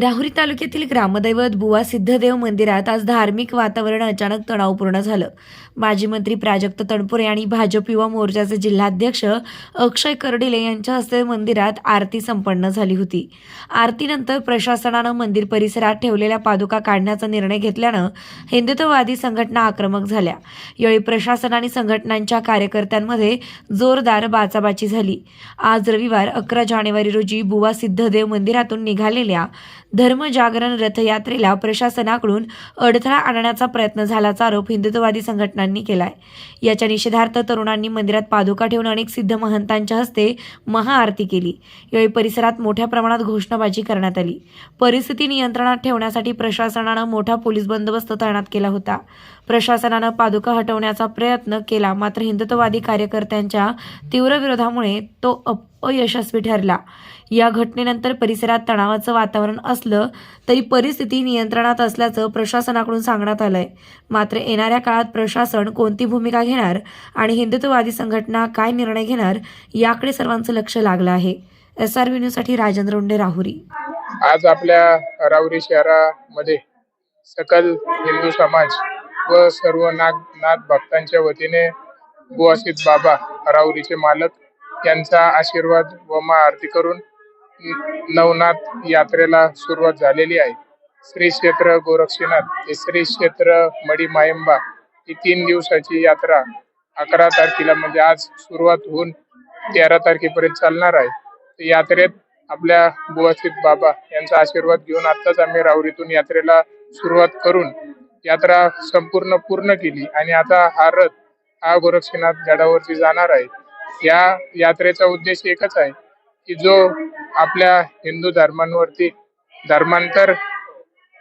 राहुरी तालुक्यातील ग्रामदैवत बुवा सिद्धदेव मंदिरात आज धार्मिक वातावरण अचानक तणावपूर्ण झालं. माजी मंत्री प्राजक्त तणपुरे आणि भाजप युवा मोर्चाचे जिल्हाध्यक्ष अक्षय कर्डिले यांच्या हस्ते मंदिरात आरती संपन्न झाली होती. आरतीनंतर प्रशासनानं मंदिर परिसरात ठेवलेल्या पादुका काढण्याचा निर्णय घेतल्यानं हिंदुत्ववादी संघटना आक्रमक झाल्या. यावेळी प्रशासन आणि संघटनांच्या कार्यकर्त्यांमध्ये जोरदार बाचाबाची झाली. आज रविवार अकरा जानेवारी रोजी बुवा सिद्धदेव मंदिरातून निघालेल्या धर्मजागरण रथयात्रेला प्रशासनाकडून अडथळा आणण्याचा प्रयत्न झाल्याचा आरोप हिंदुत्ववादी संघटनांनी केलाय. याच्या निषेधार्थ तरुणांनी मंदिरात पादुका ठेवून अनेक सिद्ध महंतांच्या हस्ते महाआरती केली. यावेळी परिसरात मोठ्या प्रमाणात घोषणाबाजी करण्यात आली. परिस्थिती नियंत्रणात ठेवण्यासाठी प्रशासनानं मोठा पोलीस बंदोबस्त तैनात केला होता. प्रशासनानं पादुका हटवण्याचा प्रयत्न केला. मात्र हिंदुत्ववादी कार्यकर्त्यांच्या तीव्र विरोधामुळे तो अयशस्वी ठरला. या घटनेनंतर परिसरात तणावाचं वातावरण असलं तरी परिस्थिती नियंत्रणात असल्याचं प्रशासनाकडून सांगण्यात आलंय. मात्र येणाऱ्या काळात प्रशासन कोणती भूमिका घेणार आणि हिंदुत्ववादी संघटना काय निर्णय घेणार याकडे सर्वांचं लक्ष लागलं आहे. एस आर न्यूजसाठी राजेंद्र उंडे राहुरी. आज आपल्या राहुरी शहरामध्ये सकल हिंदू समाज व सर्व नाग नाथ भक्तांच्या वतीने बुवासित बाबा राऊरीचे मालक यांचा आशीर्वाद व मा आरती करून नवनाथ यात्रेला सुरुवात झालेली आहे. श्री क्षेत्र गोरक्षनाथ ते श्री क्षेत्र मडी मायंबा ही तीन दिवसाची यात्रा अकरा तारखेला म्हणजे आज सुरुवात होऊन तेरा तारखेपर्यंत चालणार आहे. यात्रेत आपल्या बुवासित बाबा यांचा आशीर्वाद घेऊन आत्ताच आम्ही राऊरीतून यात्रेला सुरुवात करून यात्रा संपूर्ण पूर्ण केली आणि आता हा रथ हा गोरक्षनाथ गडावरती जाणार आहे. या यात्रेचा उद्देश एकच आहे की जो आपल्या हिंदू धर्मांवरती धर्मांतर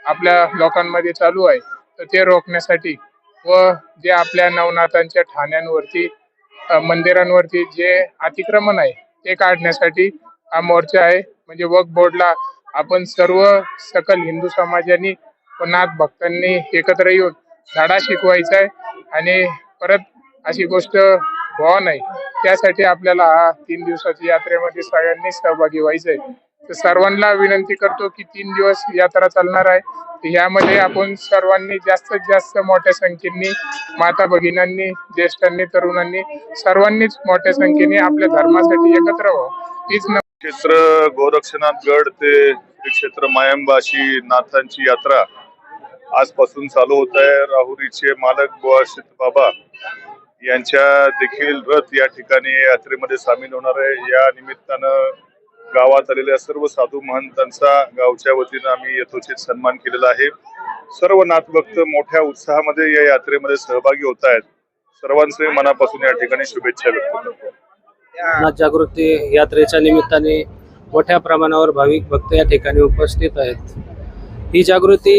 आपल्या लोकांमध्ये चालू आहे तर ते रोखण्यासाठी व जे आपल्या नवनाथांच्या ठाण्यांवरती मंदिरांवरती जे अतिक्रमण आहे ते काढण्यासाठी हा मोर्चा आहे. म्हणजे वक बोर्डला आपण सर्व सकल हिंदू समाजाने नाथ भक्तांनी एकत्र येऊन धडा शिकवायचा आहे आणि परत अशी गोष्ट व्हावं नाही. त्यासाठी आपल्याला हा तीन दिवसाच्या यात्रेमध्ये सगळ्यांनी सहभागी व्हायचंय. तर सर्वांना विनंती करतो की तीन दिवस यात्रा चालणार आहे. यामध्ये आपण सर्वांनी जास्तीत जास्त मोठ्या संख्येने माता भगिनींनी ज्येष्ठांनी तरुणांनी सर्वांनीच मोठ्या संख्येने आपल्या धर्मासाठी एकत्र व्हावं. हीच क्षेत्र गोरक्षनाथ गड ते क्षेत्र मायंबा अशी नाथांची यात्रा आजपासून चालू होत आहे. राहुरीचे मालक बुवा सिद्ध बाबा यांच्या देखील रथ या ठिकाणी यात्रेमध्ये सामील होणार आहे. या निमित्तानं गावात आलेल्या सर्व साधू महंतांचा गावच्या वतीनं आम्ही यथोचित सन्मान केलेला आहे. सर्व नातभक्त मोठ्या उत्साहामध्ये या यात्रेमध्ये सहभागी होत आहेत. सर्वांचे मनापासून या ठिकाणी शुभेच्छा व्यक्त करतो. जागृती यात्रेच्या निमित्ताने मोठ्या प्रमाणावर भाविक भक्त या ठिकाणी उपस्थित आहेत. ही जागृती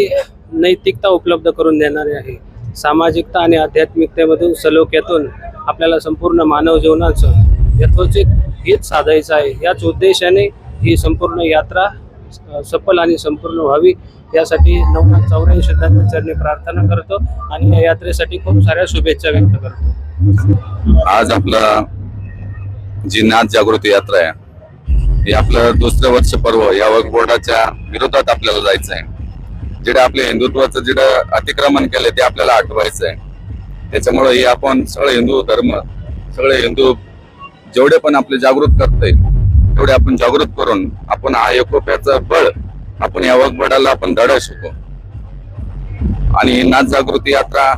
नैतिकता उपलब्ध करून देणारी आहे. सामाजिकता आणि आध्यात्मिकतेमधून सलोख्यातून आपल्याला संपूर्ण मानव जीवनाचं यथोचित हित साधायचं आहे. याच उद्देशाने ही संपूर्ण यात्रा सफल आणि संपूर्ण व्हावी यासाठी नवनाथ चौऱ्याऐंशी चरणी प्रार्थना करतो आणि या यात्रेसाठी खूप साऱ्या शुभेच्छा व्यक्त करतो. आज आपला जी नाथ जागृती यात्रा आहे हे आपलं दुसरं वर्ष पर्व या वक्फ बोर्डाच्या विरोधात आपल्याला जायचं आहे. जेडे आपल्या हिंदुत्वाचं जे अतिक्रमण केलंय ते आपल्याला आठवायचं आहे त्याच्यामुळे हे आपण सगळे हिंदू धर्म सगळे हिंदू जेवढे पण आपले जागृत करतोय तेवढे आपण जागृत करून आपण हा एकोप्याचं बळ आपण या वक्फ आपण धडा शिकू. आणि नाथ जागृती यात्रा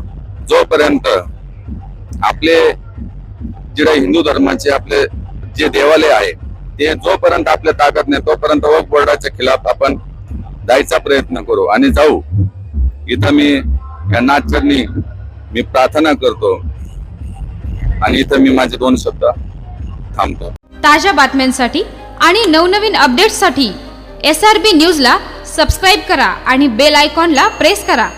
जोपर्यंत आपले जिडे हिंदू धर्माचे आपले जे देवालय आहे ते जोपर्यंत आपल्या ताकद नाही तोपर्यंत वक्फ खिलाफ आपण जायचा प्रयत्न करू आणि जाऊ. इथं मी या नाथचरणी मी प्रार्थना करतो. आणि इथं मी माझे दोन शब्द थांबतो. ताज्या बातम्यांसाठी आणि नवनवीन अपडेट्ससाठी एस आर बी न्यूजला सबस्क्राईब करा आणि बेल आयकॉनला प्रेस करा.